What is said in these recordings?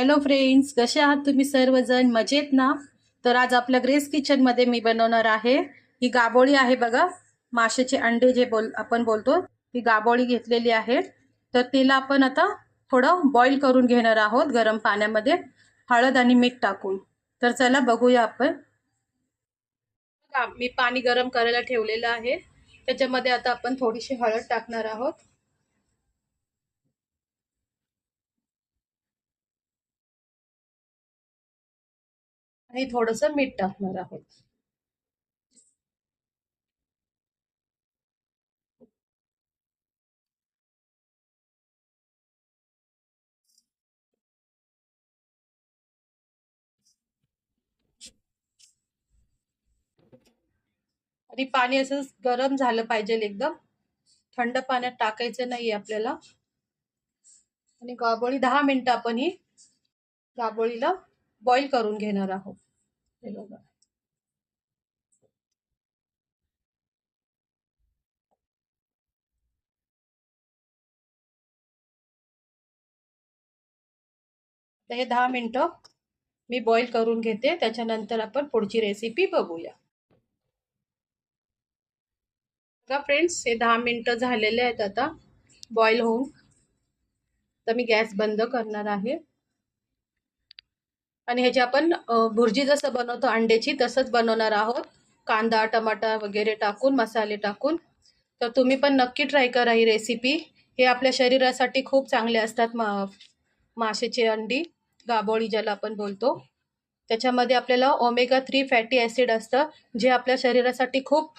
Hello friends कसे आहात तुम्ही सर्वजण? मजेत ना? तर आज आपल्या ग्रेस किचनमध्ये मी बनवणार आहे. ही गाबोळी आहे बघा. माशाचे अंडे जे बोल आपण बोलतो ती गाबोळी घेतलेली आहे. तर तिला आपण आता थोडं बॉईल करून घेणार आहोत गरम पाण्यामध्ये. हळद आणि मीठ टाकून. तर चला बघूया आपण. मी पाणी गरम करायला ठेवलेलं आहे. त्याच्यामध्ये आता आपण थोडीशी हळद टाकणार आहोत. आणि थोडंसं मीठ टाकणार आहोत. आणि पाणी असं गरम झालं पाहिजे एकदम. थंड पाण्यात टाकायचं नाही आपल्याला. आणि गाबोळी दहा मिनिटं आपण ही गाबोळीला बॉईल करून घेणार आहोत. हे बघा. तर हे दहा मिनिटं मी बॉईल करून घेते. त्याच्यानंतर आपण पुढची रेसिपी बघूया. का फ्रेंड्स हे दहा मिनिटं झालेले आहेत आता. बॉईल होऊन. तर मी गॅस बंद करणार आहे. आणि ह्याची आपण भुर्जी जसं बनवतो अंड्याची तसंच बनवणार आहोत. कांदा टमाटा वगैरे टाकून मसाले टाकून. तर तुम्ही पण नक्की ट्राय करा ही रेसिपी. हे आपल्या शरीरासाठी खूप चांगले असतात मा माशाची अंडी. गाबोळी ज्याला आपण बोलतो. त्याच्यामध्ये आपल्याला ओमेगा थ्री फॅटी ॲसिड असतं जे आपल्या शरीरासाठी खूप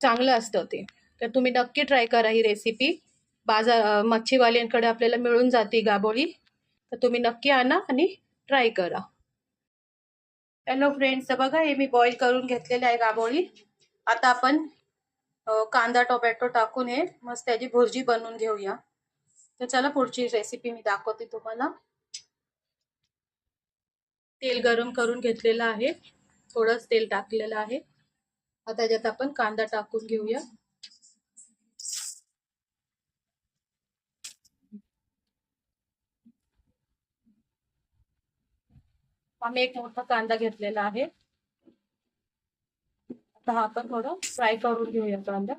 चांगलं असतं ते. तर तुम्ही नक्की ट्राय करा ही रेसिपी. बाजार मच्छीवाल्यांकडे आपल्याला मिळून जाते गाबोळी. तर तुम्ही नक्की आणा आणि ट्राय करा. हॅलो फ्रेंड्स बघा हे मी बॉईल करून घेतलेले आहे गाबोळी आता आपण कांदा टोमॅटो टाकून हे मस्त त्याची भुर्जी बनवून घेऊया. तर चला पुढची रेसिपी मी दाखवते तुम्हाला. तेल गरम करून घेतलेलं आहे. थोडंच तेल टाकलेलं आहे. आता त्याच्यात आपण कांदा टाकून घेऊया. आम्ही एक मोठा कांदा घेतलेला आहे. आता हा आपण थोडं फ्राय करून घेऊया कांदा.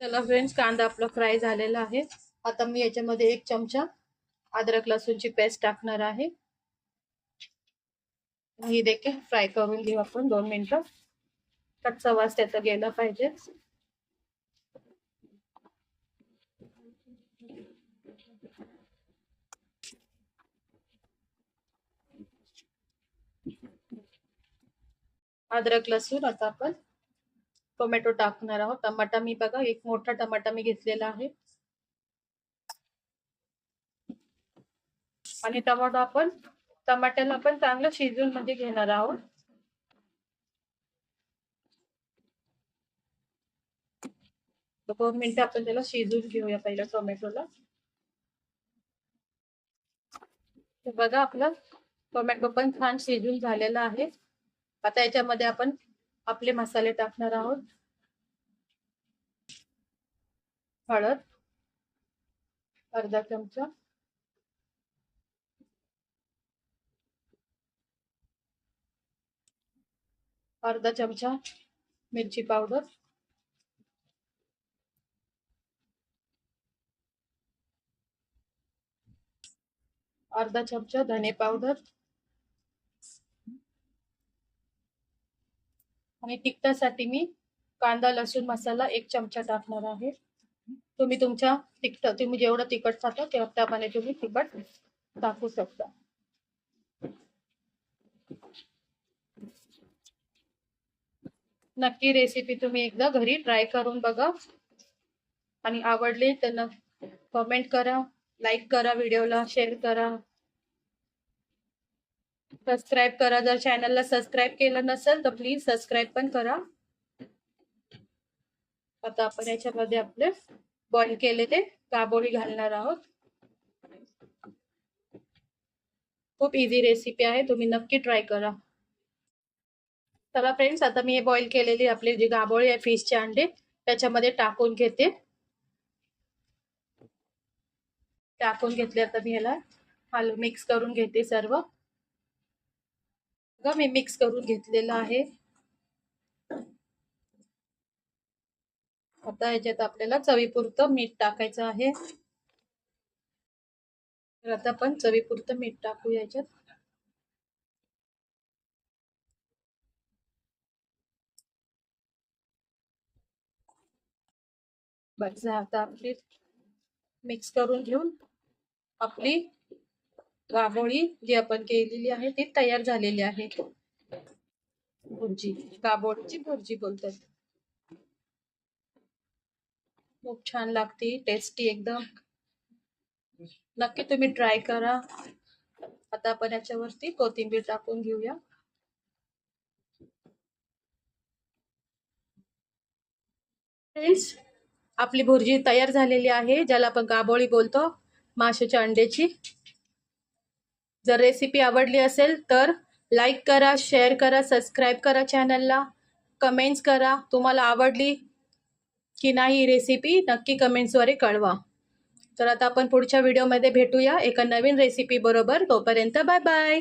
चला फ्रेंड्स कांदा आपला फ्राय झालेला आहे. आता मी याच्यामध्ये एक चमचा अद्रक लसूणची पेस्ट टाकणार आहे. ही देखील फ्राय करून घेऊ आपण दोन मिनिटं. कच्चा वास त्याचा गेला पाहिजे. अद्रक लसूण आता आपण टोमॅटो टाकणार आहोत. टमाटा मी बघा एक मोठा टमाटा मी घेतलेला आहे. आणि टमाटो आपण टमाट्याला आपण चांगलं शिजून म्हणजे घेणार आहोत. दोन मिनिटं आपण त्याला शिजून घेऊया पहिला टोमॅटोला. बघा आपलं टोमॅटो पण छान शिजून झालेला आहे. आता याच्यामध्ये आपण आपले मसाले टाकणार आहोत. हळद अर्धा चमचा. अर्धा चमचा मिरची पावडर. अर्धा चमचा धने पावडर. आणि तिखटासाठी मी कांदा लसूण मसाला एक चमचा टाकणार आहे. तुम्ही तुमच्या तिखट तुम्ही जेवढं तिखट खाता तेव्हा त्याप्रमाणे तुम्ही तिखट टाकू शकता. नक्की रेसिपी तुम्ही एकदा घरी ट्राय करून बघा. आणि आवडली तर कमेंट करा. लाईक करा व्हिडिओला शेअर करा. सबस्क्राईब करा. जर चॅनलला सबस्क्राईब केलं नसेल तर प्लीज सबस्क्राईब पण करा. आता आपण याच्यामध्ये आपले बॉईल केले ते. काबोळी घालणार आहोत. खूप इझी रेसिपी आहे. तुम्ही नक्की ट्राय करा. चला फ्रेंड्स आता मी हे बॉईल केलेली आपली जी गाबोळी आहे फिशचे अंडे त्याच्यामध्ये टाकून घेते. टाकून घेतले आता मी ह्याला. हॅलो मिक्स करून घेते सर्व. बघा मी मिक्स करून घेतलेलं आहे. आता याच्यात आपल्याला चवीपुरतं मीठ टाकायचं आहे. तर आता आपण चवीपुरतं मीठ टाकू याच्यात बस आता आपली मिक्स करून घेऊन आपली गाभोळी जी आपण केलेली आहे ती तयार झालेली आहे. भुर्जी गाभोळीची भुर्जी बोलतात खूप छान लागते टेस्टी एकदम. नक्की तुम्ही ट्राय करा. आता आपण याच्यावरती कोथिंबीर टाकून घेऊया. फ्रेंड्स आपली भुर्जी तयार झालेली आहे ज्याला आपण गाबोळी बोलतो माशाच्या अंड्याची. जर रेसिपी आवडली असेल तर लाईक करा शेअर करा सबस्क्राईब करा चॅनलला कमेंट्स करा तुम्हाला आवडली की नाही ही रेसिपी नक्की कमेंट्सद्वारे कळवा. तर आता आपण पुढच्या व्हिडिओमध्ये भेटूया एका नवीन रेसिपी बरोबर. तोपर्यंत बाय बाय